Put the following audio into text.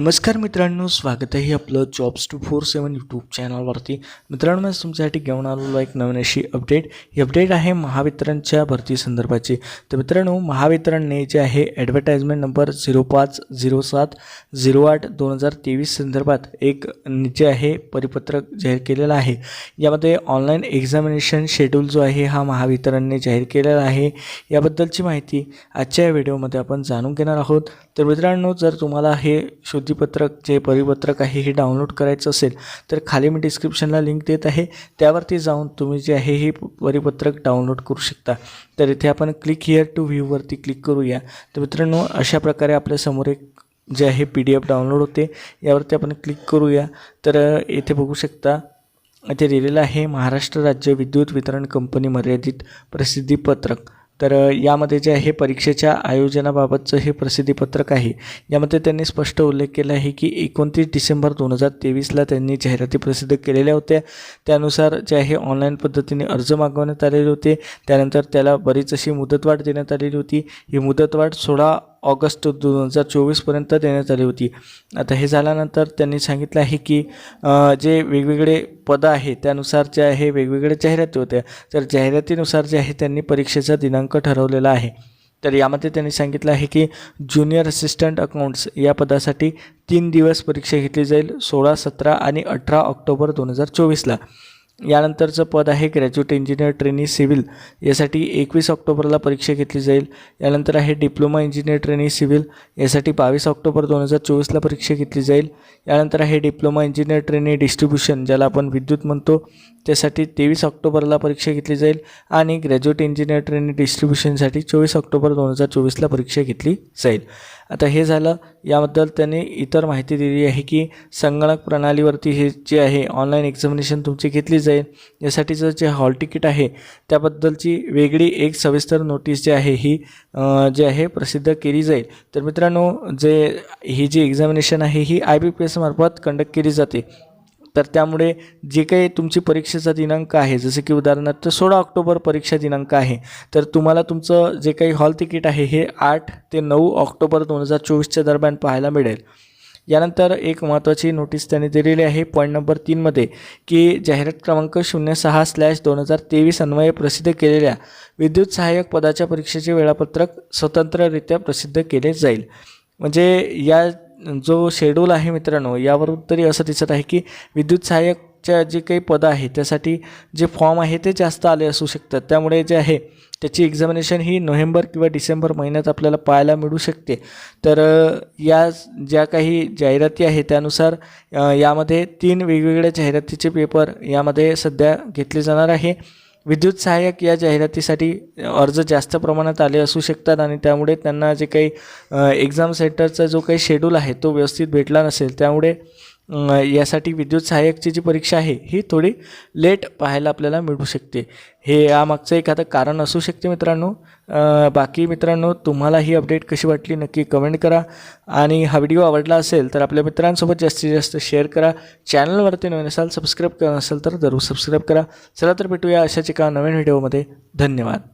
नमस्कार मित्रांनो स्वागत आहे आपलं jobs two four seven YouTube चॅनलवरती मित्रांनो मी तुमच्यासाठी घेऊन आलेलो एक नवीन अशी अपडेट ही अपडेट आहे महावितरणच्या भरती संदर्भाची. तर मित्रांनो महावितरणने जे आहे ॲडव्हर्टाईजमेंट नंबर झिरो पाच झिरो सात झिरो आठ दोन हजार तेवीस संदर्भात एक जे आहे परिपत्रक जाहीर केलेलं आहे. यामध्ये ऑनलाईन एक्झामिनेशन शेड्यूल जो आहे हा महावितरणने जाहीर केलेला आहे. याबद्दलची माहिती आजच्या या व्हिडिओमध्ये आपण जाणून घेणार आहोत. तर मित्रांनो जर तुम्हाला हे शुद्धीपत्रक जे परिपत्रक आहे हे डाउनलोड करायचं असेल तर खाली मी डिस्क्रिप्शनला लिंक देत आहे. त्यावरती जाऊन तुम्ही जे आहे हे परिपत्रक डाउनलोड करू शकता. तर इथे आपण क्लिक हिअर टू व्ह्यूवरती क्लिक करूया. तर मित्रांनो अशा प्रकारे आपल्यासमोर एक जे आहे पी डी एफ डाउनलोड होते. यावरती आपण क्लिक करूया. तर येथे बघू शकता इथे लिहिलेलं आहे महाराष्ट्र राज्य विद्युत वितरण कंपनी मर्यादित प्रसिद्धीपत्रक तर यामध्ये जे आहे परीक्षेच्या आयोजनाबाबतचं हे प्रसिद्धीपत्रक आहे. यामध्ये त्यांनी स्पष्ट उल्लेख केला आहे की एकोणतीस डिसेंबर दोन हजार तेवीसला त्यांनी जाहिराती प्रसिद्ध केलेल्या होत्या. त्यानुसार जे आहे ऑनलाईन पद्धतीने अर्ज मागवण्यात आलेले होते. त्यानंतर त्याला बरीच अशी मुदतवाढ देण्यात आलेली होती. ही मुदतवाढ सोळा ऑगस्ट दोन हजार चोवीसपर्यंत देण्यात आली होती. आता हे झाल्यानंतर त्यांनी सांगितलं आहे की जे वेगवेगळे पदं आहे त्यानुसार जे आहे वेगवेगळ्या जाहिराती होत्या. तर जाहिरातीनुसार जे आहे त्यांनी परीक्षेचा दिनांक ठरवलेला आहे. तर यामध्ये त्यांनी सांगितलं आहे की ज्युनियर असिस्टंट अकाउंट्स या पदासाठी तीन दिवस परीक्षा घेतली जाईल सोळा सतरा आणि अठरा ऑक्टोबर दोन हजार चोवीसला. यानंतरचं पद आहे ग्रॅज्युएट इंजिनियर ट्रेनी सिव्हिल. यासाठी एकवीस ऑक्टोबरला परीक्षा घेतली जाईल. यानंतर आहे डिप्लोमा इंजिनियर ट्रेनी सिव्हिल. यासाठी बावीस ऑक्टोबर दोन हजार चोवीसला परीक्षा घेतली जाईल. यानंतर आहे डिप्लोमा इंजिनियर ट्रेनी डिस्ट्रीब्युशन ज्याला आपण विद्युत म्हणतो. त्यासाठी तेवीस ऑक्टोबरला परीक्षा घेतली जाईल आणि ग्रॅज्युएट इंजिनियर ट्रेनिंग डिस्ट्रीब्युशनसाठी चोवीस ऑक्टोबर दोन हजार चोवीसला परीक्षा घेतली जाईल. आता हे झालं. याबद्दल त्यांनी इतर माहिती दिली आहे की संगणक प्रणालीवरती हे जे आहे ऑनलाईन एक्झामिनेशन तुमची घेतली जाईल. यासाठीचं जे हॉल तिकीट आहे त्याबद्दलची वेगळी एक सविस्तर नोटीस जी आहे ही जी जे आहे प्रसिद्ध केली जाईल. तर मित्रांनो जे ही जी एक्झामिनेशन आहे ही आय बी पी एसमार्फत कंडक्ट केली जाते. तर त्यामुळे जे काही तुमची परीक्षेचा दिनांक आहे जसं की उदाहरणार्थ सोळा ऑक्टोबर परीक्षा दिनांक आहे तर तुम्हाला तुमचं जे काही हॉल तिकीट आहे हे आठ ते नऊ ऑक्टोबर दोन हजार चोवीसच्या दरम्यान पाहायला मिळेल. यानंतर एक महत्त्वाची नोटीस त्यांनी दिलेली आहे पॉईंट नंबर तीनमध्ये की जाहिरात क्रमांक शून्य सहा स्लॅश दोन हजार तेवीस अन्वये प्रसिद्ध केलेल्या विद्युत सहाय्यक पदाच्या परीक्षेचे वेळापत्रक स्वतंत्ररित्या प्रसिद्ध केले जाईल. म्हणजे या जो शेड्यूल आहे मित्रांनो यावरून तरी असं दिसत आहे की विद्युत सहाय्यकच्या जे काही पदं आहेत त्यासाठी जे फॉर्म आहे ते जास्त आले असू शकतात. त्यामुळे जे आहे त्याची एक्झामिनेशन ही नोव्हेंबर किंवा डिसेंबर महिन्यात आपल्याला पाहायला मिळू शकते. तर या ज्या काही जाहिराती आहे त्यानुसार यामध्ये तीन वेगवेगळ्या जाहिरातीचे पेपर यामध्ये सध्या घेतले जाणार आहे. विद्युत सहाय्यक या जाहिरातीसाठी अर्ज जास्त प्रमाणात आले असू शकतात आणि त्यामुळे त्यांना जे काही एक्झाम सेंटरचा जो काही शेड्यूल आहे तो व्यवस्थित भेटला नसेल त्यामुळे यासाठी विद्युत सहाय्यकची जी परीक्षा आहे ही थोडी लेट पाहायला आपल्याला मिळू शकते. हे यामागचं एखादं कारण असू शकते मित्रांनो. बाकी मित्रांनो तुम्हाला ही अपडेट कशी वाटली नक्की कमेंट करा. आणि हा व्हिडिओ आवडला असेल तर आपल्या मित्रांसोबत जास्तीत जास्त शेअर करा. चॅनलवरती नवीन असाल सबस्क्राईब करत नसेल तर जरूर सबस्क्राईब करा. चला तर भेटूया अशाच एका नवीन व्हिडिओमध्ये. धन्यवाद.